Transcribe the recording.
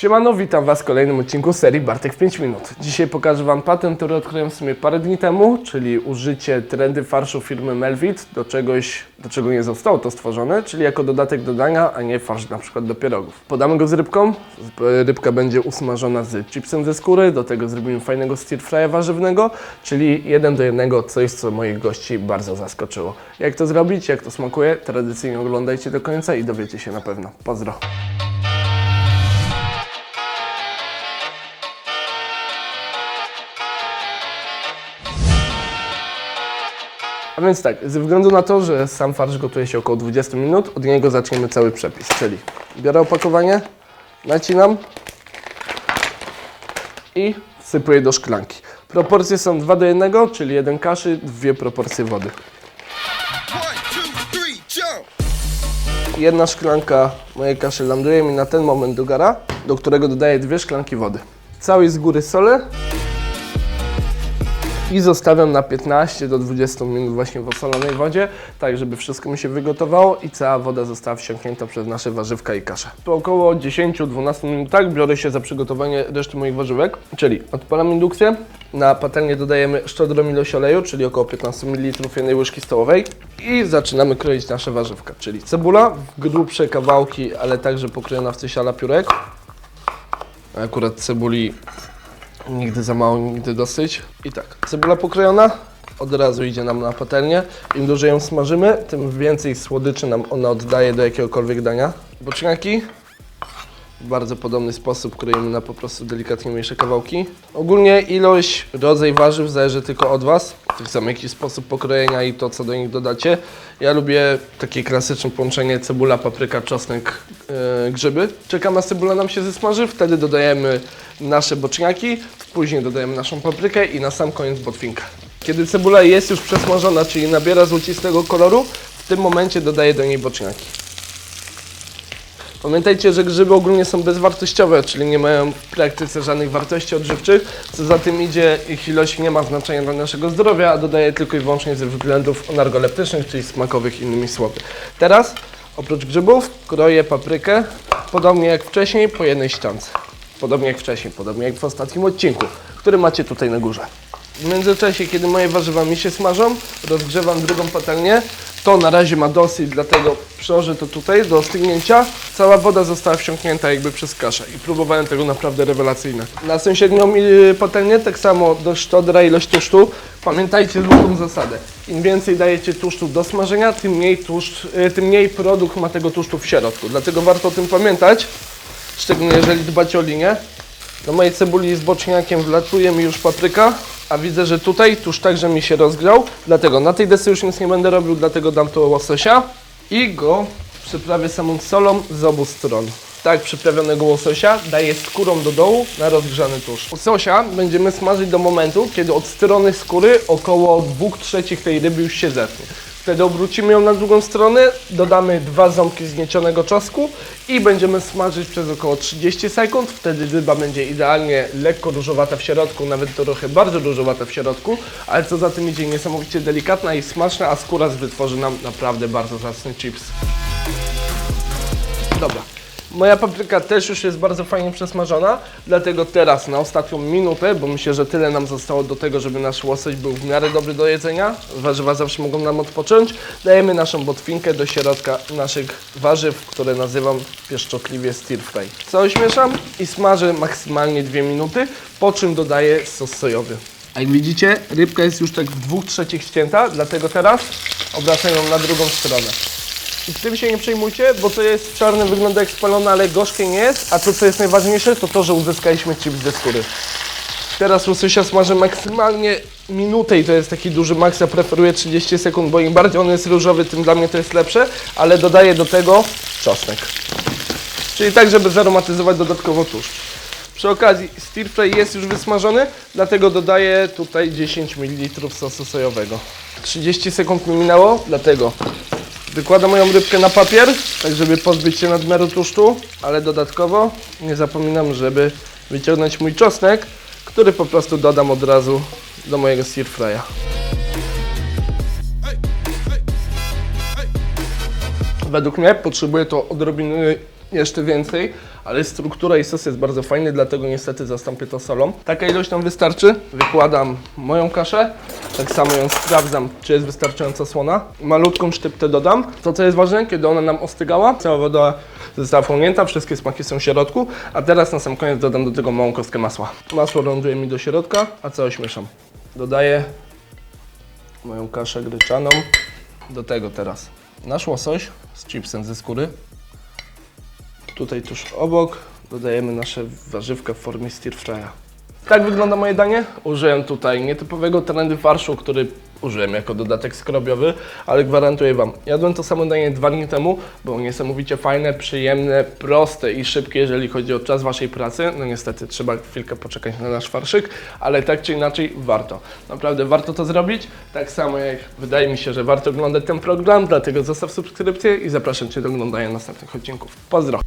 Siemano, witam Was w kolejnym odcinku serii Bartek w 5 minut. Dzisiaj pokażę Wam patent, który odkryłem w sumie parę dni temu, czyli użycie trendy farszu firmy Melvit do czegoś, do czego nie zostało to stworzone, czyli jako dodatek do dania, a nie farsz na przykład do pierogów. Podamy go z rybką, rybka będzie usmażona z chipsem ze skóry, do tego zrobimy fajnego stir fry'a warzywnego, czyli jeden do jednego coś, co moich gości bardzo zaskoczyło. Jak to zrobić, jak to smakuje, tradycyjnie oglądajcie do końca i dowiecie się na pewno. Pozdro! A więc tak, ze względu na to, że sam farsz gotuje się około 20 minut, od niego zaczniemy cały przepis. Czyli biorę opakowanie, nacinam i wsypuję do szklanki. Proporcje są 2 do 1, czyli jeden kaszy, dwie proporcje wody. Jedna szklanka mojej kaszy ląduje mi na ten moment do gara, do którego dodaję dwie szklanki wody. Cały z góry solę i zostawiam na 15 do 20 minut właśnie w osolonej wodzie, tak żeby wszystko mi się wygotowało i cała woda została wsiąknięta przez nasze warzywka i kaszę. Po około 10-12 minutach biorę się za przygotowanie reszty moich warzywek, czyli odpalam indukcję, na patelnię dodajemy szczodrą ilość oleju, czyli około 15 ml jednej łyżki stołowej i zaczynamy kroić nasze warzywka, czyli cebula grubsze kawałki, ale także pokrojona w coś ala piórek. Akurat cebuli Nigdy za mało, nigdy dosyć. I tak, cebula pokrojona od razu idzie nam na patelnię. Im dłużej ją smażymy, tym więcej słodyczy nam ona oddaje do jakiegokolwiek dania. Boczniaki w bardzo podobny sposób kroimy na po prostu delikatnie mniejsze kawałki. Ogólnie ilość, rodzaj warzyw zależy tylko od Was. Tak samo jaki sposób pokrojenia i to, co do nich dodacie. Ja lubię takie klasyczne połączenie cebula, papryka, czosnek, grzyby. Czekamy aż cebula nam się zesmaży, wtedy dodajemy nasze boczniaki, później dodajemy naszą paprykę i na sam koniec botwinkę. Kiedy cebula jest już przesmażona, czyli nabiera złocistego koloru, w tym momencie dodaję do niej boczniaki. Pamiętajcie, że grzyby ogólnie są bezwartościowe, czyli nie mają w praktyce żadnych wartości odżywczych. Co za tym idzie, ich ilość nie ma znaczenia dla naszego zdrowia, a dodaje tylko i wyłącznie ze względów narkoleptycznych, czyli smakowych innymi słowy. Teraz, oprócz grzybów, kroję paprykę, podobnie jak wcześniej, po jednej ściance. Podobnie jak wcześniej, podobnie jak w ostatnim odcinku, który macie tutaj na górze. W międzyczasie, kiedy moje warzywa mi się smażą, rozgrzewam drugą patelnię. To na razie ma dosyć, dlatego przełożę to tutaj do ostygnięcia. Cała woda została wsiąknięta jakby przez kaszę i próbowałem tego naprawdę rewelacyjne. Na sąsiednią y, patelnię tak samo dość szczodra ilość tłuszczu. Pamiętajcie złotą zasadę. Im więcej dajecie tłuszczu do smażenia, tym mniej, tłuszcz, y, tym mniej produkt ma tego tłuszczu w środku. Dlatego warto o tym pamiętać, szczególnie jeżeli dbacie o linię. Do mojej cebuli z boczniakiem wlatuje mi już papryka, a widzę, że tutaj tuż także mi się rozgrzał, dlatego na tej desce już nic nie będę robił, dlatego dam to łososia i go przyprawię samą solą z obu stron. Tak przyprawionego łososia daję skórą do dołu na rozgrzany tłuszcz. Łososia będziemy smażyć do momentu, kiedy od strony skóry około 2 trzecich tej ryby już się zetnie. Wtedy obrócimy ją na drugą stronę, dodamy dwa ząbki zgniecionego czosnku i będziemy smażyć przez około 30 sekund. Wtedy ryba będzie idealnie lekko różowata w środku, nawet trochę bardzo różowata w środku, ale co za tym idzie niesamowicie delikatna i smaczna, a skóra wytworzy nam naprawdę bardzo zacny chips. Dobra. Moja papryka też już jest bardzo fajnie przesmażona, dlatego teraz na ostatnią minutę, bo myślę, że tyle nam zostało do tego, żeby nasz łosoś był w miarę dobry do jedzenia, warzywa zawsze mogą nam odpocząć, dajemy naszą botwinkę do środka naszych warzyw, które nazywam pieszczotliwie stir fry. Całość mieszam i smażę maksymalnie 2 minuty, po czym dodaję sos sojowy. A jak widzicie, rybka jest już tak w dwóch trzecich ścięta, dlatego teraz obracam ją na drugą stronę. I tym się nie przejmujcie, bo to jest czarne, wygląda jak spalone, ale gorzkie nie jest. A to, co jest najważniejsze, to to, że uzyskaliśmy chips ze skóry. Teraz łososia smażę maksymalnie minutę i to jest taki duży maks. Ja preferuję 30 sekund, bo im bardziej on jest różowy, tym dla mnie to jest lepsze. Ale dodaję do tego czosnek. Czyli tak, żeby zaromatyzować dodatkowo tłuszcz. Przy okazji stir fry jest już wysmażony, dlatego dodaję tutaj 10 ml sosu sojowego. 30 sekund mi minęło, dlatego Wykładam moją rybkę na papier, tak żeby pozbyć się nadmiaru tłuszczu, ale dodatkowo nie zapominam, żeby wyciągnąć mój czosnek, który po prostu dodam od razu do mojego stir fry'a. Według mnie potrzebuję to odrobiny jeszcze więcej, ale struktura i sos jest bardzo fajny, dlatego niestety zastąpię to solą. Taka ilość nam wystarczy. Wykładam moją kaszę, tak samo ją sprawdzam, czy jest wystarczająco słona. Malutką sztyptę dodam. To, co jest ważne, kiedy ona nam ostygała, cała woda została wchłonięta, wszystkie smaki są w środku, a teraz na sam koniec dodam do tego małą kostkę masła. Masło ląduje mi do środka, a całość mieszam. Dodaję moją kaszę gryczaną. Do tego teraz nasz łosoś z chipsem ze skóry. Tutaj tuż obok dodajemy nasze warzywka w formie stir fry'a. Tak wygląda moje danie. Użyłem tutaj nietypowego trendy farszu, który użyłem jako dodatek skrobiowy, ale gwarantuję Wam, jadłem to samo danie dwa dni temu, było niesamowicie fajne, przyjemne, proste i szybkie, jeżeli chodzi o czas Waszej pracy. No niestety trzeba chwilkę poczekać na nasz farszyk, ale tak czy inaczej warto. Naprawdę warto to zrobić, tak samo jak wydaje mi się, że warto oglądać ten program, dlatego zostaw subskrypcję i zapraszam Cię do oglądania następnych odcinków. Pozdro!